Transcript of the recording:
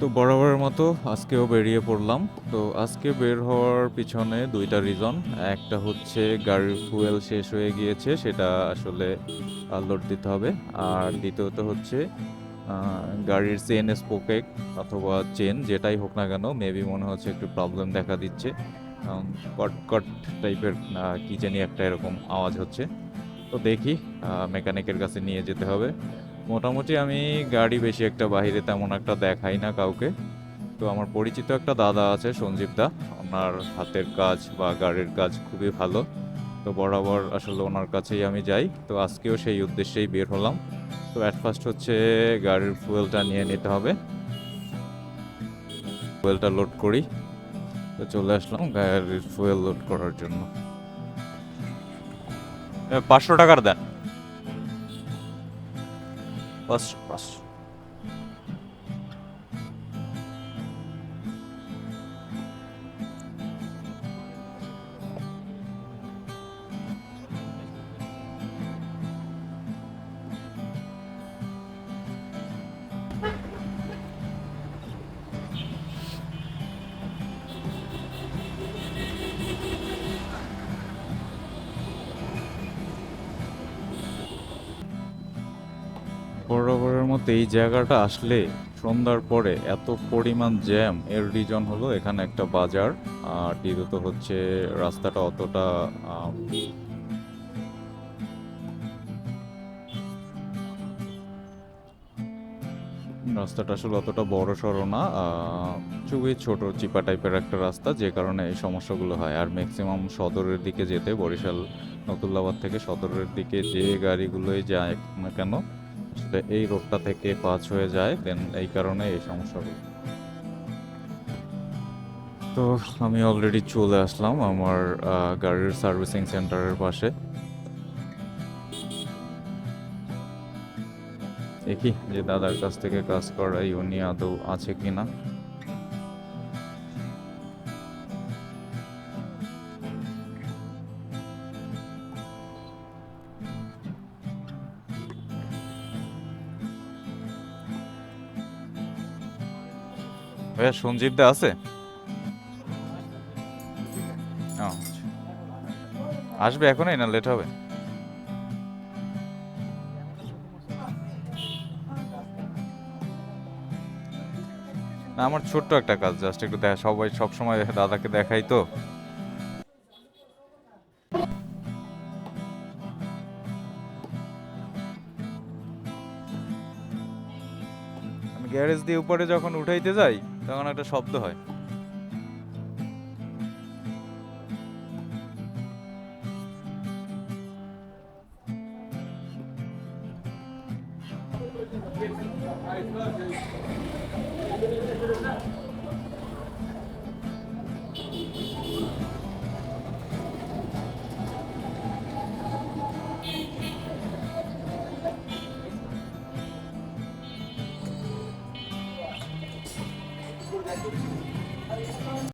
তো বরাবরের মতো আজকেও বেরিয়ে পড়লাম। তো আজকে বের হওয়ার পিছনে দুইটা রিজন একটা হচ্ছে গাড়ির ফুয়েল শেষ হয়ে গিয়েছে, সেটা আসলে লোড দিতে হবে। আর দ্বিতীয়ত হচ্ছে গাড়ির চেন স্পোকেক অথবা চেন যেটাই হোক না কেন মেবি মনে হচ্ছে একটু প্রবলেম দেখা দিচ্ছে। কট কট টাইপের কি জানি একটা এরকম আওয়াজ হচ্ছে। তো দেখি মেকানিকের কাছে নিয়ে যেতে হবে। মোটামুটি আমি গাড়ি বেশি একটা বাইরে তেমন একটা দেখাই না কাউকে। তো আমার পরিচিত একটা দাদা আছে, সঞ্জীব দা। ওনার হাতের কাজ বা গাড়ির কাজ খুবই ভালো। তো বরাবর আসলে ওনার কাছেই আমি যাই। তো আজকেও সেই উদ্দেশ্যেই বের হলাম। তো অ্যাট ফার্স্ট হচ্ছে গাড়ির ফুয়েলটা নিয়ে নিতে হবে। ফুয়েলটা লোড করি। তো চলে আসলাম গাড়ির ফুয়েল লোড করার জন্য। পাঁচশো টাকার দেন। পাঁচশো পাঁচশো বরাবরের মতো এই জায়গাটা আসলে সন্ধ্যার পরে এত পরিমাণ জ্যাম। এর রিজন হলো এখানে একটা বাজার, আর দ্বিতীয়ত হচ্ছে রাস্তাটা অতটা রাস্তাটা আসলে অতটা বড় সড়ো না খুবই ছোট, চিপা টাইপের একটা রাস্তা, যে কারণে এই সমস্যাগুলো হয়। আর ম্যাক্সিমাম সদরের দিকে যেতে, বরিশাল, নতুল্লাবাদ থেকে সদরের দিকে যে গাড়িগুলোই যায় না কেন আসলে এই রোডটা থেকে পাঁচ হয়ে যায় দেন এই কারণে এই সমস্যাগুলো। তো আমি অলরেডি চলে আসলাম আমার গাড়ির সার্ভিসিং সেন্টারের পাশে। দেখি যে দাদার কাছ থেকে কাজ করাই উনি আদৌ আছে কিনা। ভাইয়া, সঞ্জীব দা আছে। আসবে এখনই না লেট হবে? না, আমার ছোট্ট একটা কাজ জাস্ট একটু দেখা, সবাই সবসময় দাদাকে দেখাই তো। গ্যারেজ দিয়ে উপরে যখন উঠাইতে যাই তখন একটা শব্দ হয়।